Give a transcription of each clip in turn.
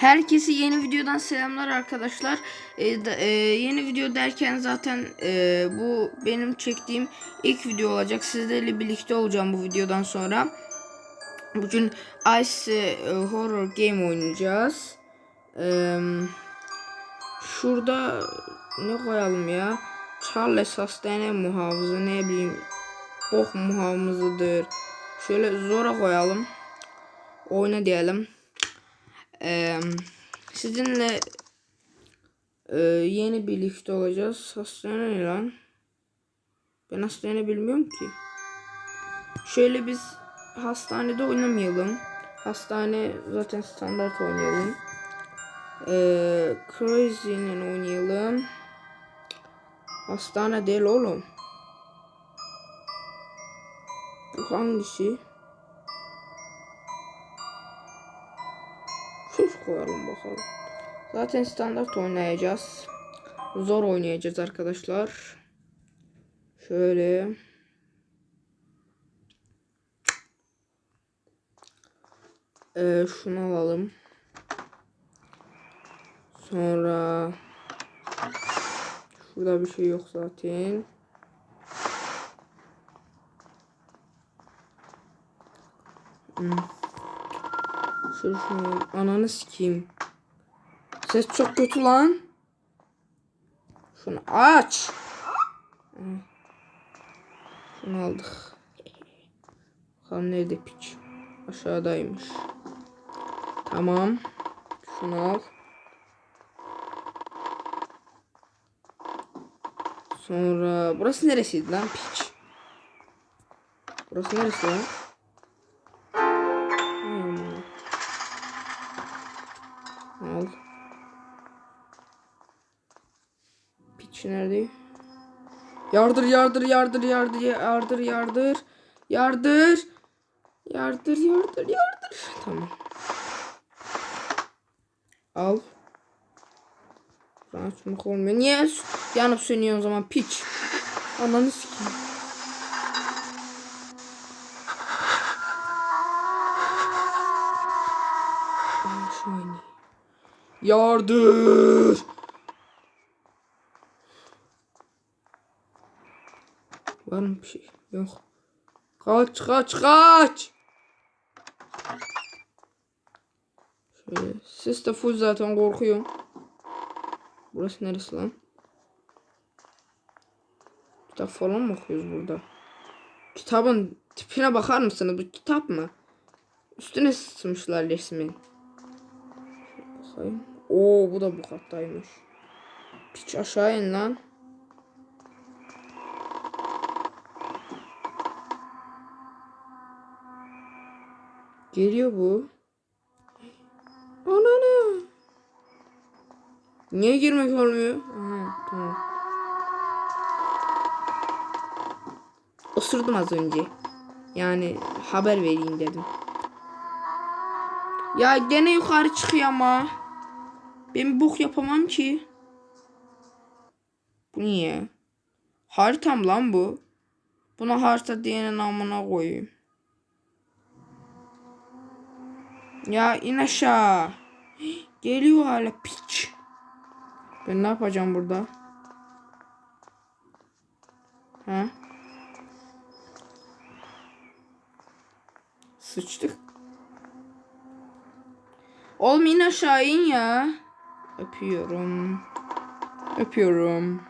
Herkese yeni videodan selamlar arkadaşlar. Ee, da- e, yeni video derken zaten e, bu benim çektiğim ilk video olacak. Sizlerle birlikte olacağım bu videodan sonra. Bugün Ice e, Horror Game oynayacağız. Ee, şurada ne koyalım ya? Charles Hastane muhafızı ne bileyim bok muhafızıdır. Şöyle zora koyalım. Oyna diyelim. Ee, sizinle e, yeni birlikte olacağız. Hastane ne lan? Ben hastane bilmiyorum ki. Şöyle biz hastanede oynamayalım. Hastane zaten standart oynayalım. Ee, Crazy ile oynayalım. Hastane değil oğlum. Bu hangisi? Koyalım bakalım. Zaten standart oynayacağız. Zor oynayacağız arkadaşlar. Şöyle. Ee, şunu alalım. Sonra şurada bir şey yok zaten. Hmm. Şunu şunu ananı sikeyim. Ses çok kötü lan. Şunu aç. Şunu aldık. Bakalım nerede piç. Aşağıdaymış. Tamam. Şunu al. Sonra burası neresiydi lan piç? Burası neresi lan? Yardır yardır yardır yardır yardır yardır. Yardır. Yardır yardır yardır. Tamam. Al. Ben şunu koymuyor. Niye yanıp sönüyor o zaman piç. Ananı sikeyim. Yardır. Var mı bir şey? Yok. Kaç kaç kaç. Şöyle. Ses de full zaten korkuyorum. Burası neresi lan? Kitap falan mı okuyoruz burada? Kitabın tipine bakar mısınız? Bu kitap mı? Üstüne sıçmışlar resmin. Bakayım. Oo bu da bu kattaymış. Piç aşağı in lan. Geliyor bu. Ananı. Niye girmek olmuyor? Aha, tamam. Osurdum az önce. Yani haber vereyim dedim. Ya gene yukarı çıkıyor ama. Ben bok yapamam ki. Bu niye? Haritam lan bu. Buna harita diyenin amına koyayım. Ya in aşağı. Geliyor hala piç. Ben ne yapacağım burada? Ha? Sıçtık. Oğlum in aşağı in ya. Öpüyorum. Öpüyorum.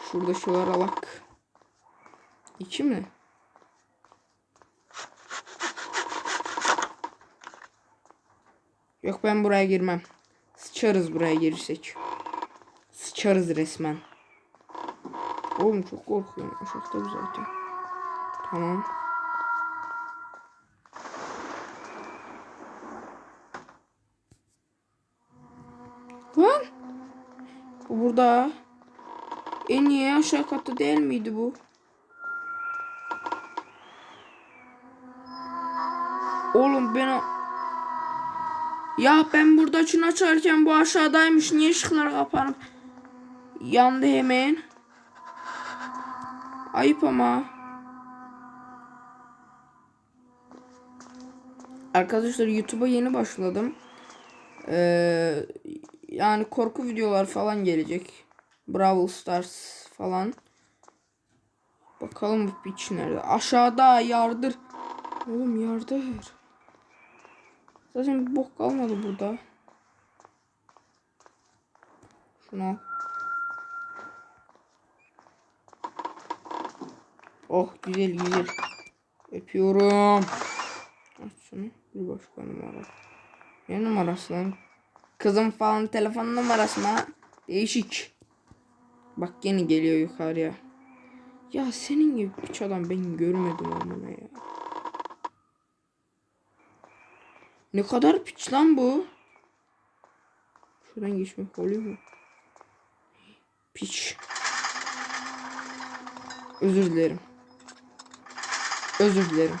Şurada şular alak. İki mi? Yok ben buraya girmem. Sıçarız buraya girirsek. Sıçarız resmen. Oğlum çok korkuyorum. Aşağıda zaten. Tamam. Lan. Bu burada. En iyi aşağı katta değil miydi bu? Oğlum ben. Ya ben burada şunu açarken bu aşağıdaymış. Niye ışıklar kapanıp yandı hemen? Ayıp ama. Arkadaşlar YouTube'a yeni başladım. Ee, yani korku videolar falan gelecek. Brawl Stars falan. Bakalım bu piç nerede? Aşağıda yardır. Oğlum yardır. Zaten bir bok kalmadı burada. Şunu al. Oh güzel güzel. Öpüyorum. Aç şunu. Bir başka numara. Ne numarası lan? Kızım falan telefon numarası mı? Değişik. Bak yine geliyor yukarıya. Ya senin gibi bir adam ben görmedim amına ya. Ne kadar piç lan bu? Şuradan geçmek oluyor mu? Piç. Özür dilerim. Özür dilerim.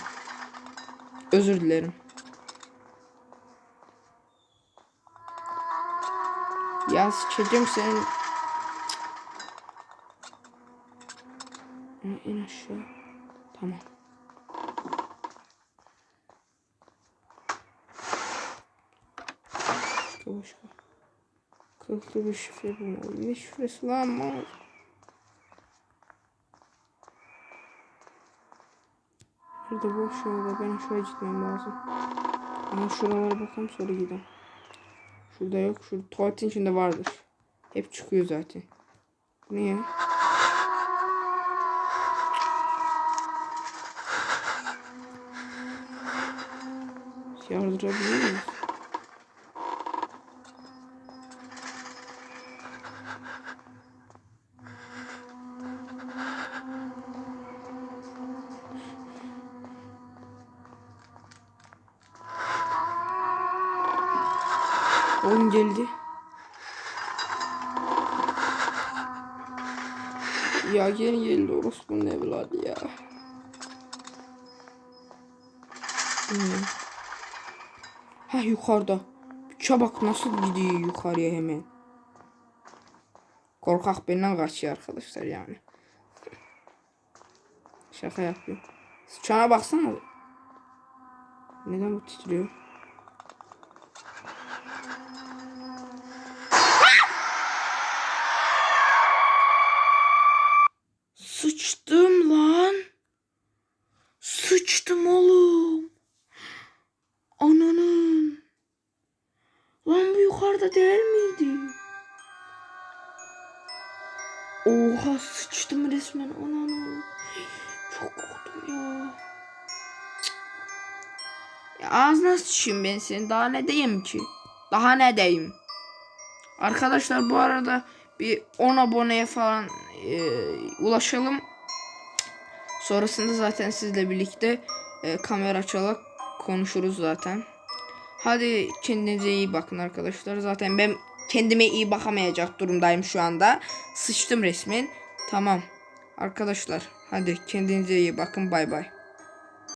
Özür dilerim. Ya sıçacağım senin. İn, aşağı. Tamam. ki başka. Kırıklı bir şifre bulmalı. Ne şifresi lan mal. Burada boş yolda ben şuraya gitmem lazım. Ama şuralara bakalım sonra gidelim. Şurada yok. Şurada tuvaletin içinde vardır. Hep çıkıyor zaten. Niye? Yardırabilir miyiz? 10 geldi. Ya geri geldi orospunun evladı ya. Hmm. Ha yukarıda. Çabak nasıl gidiyor yukarıya hemen. Korkak benden kaçıyor arkadaşlar yani. Şaka yapıyorum. Sıçana baksana. Neden bu titriyor? Lan bu yukarıda değil miydi? Oha sıçtım resmen ananın. Çok korktum ya. Ya ağzına sıçayım ben senin. Daha ne diyeyim ki? Daha ne diyeyim? Arkadaşlar bu arada bir 10 aboneye falan e, ulaşalım. Sonrasında zaten sizle birlikte e, kamera açarak konuşuruz zaten. Hadi kendinize iyi bakın arkadaşlar. Zaten ben kendime iyi bakamayacak durumdayım şu anda. Sıçtım resmen. Tamam. Arkadaşlar hadi kendinize iyi bakın. Bay bay.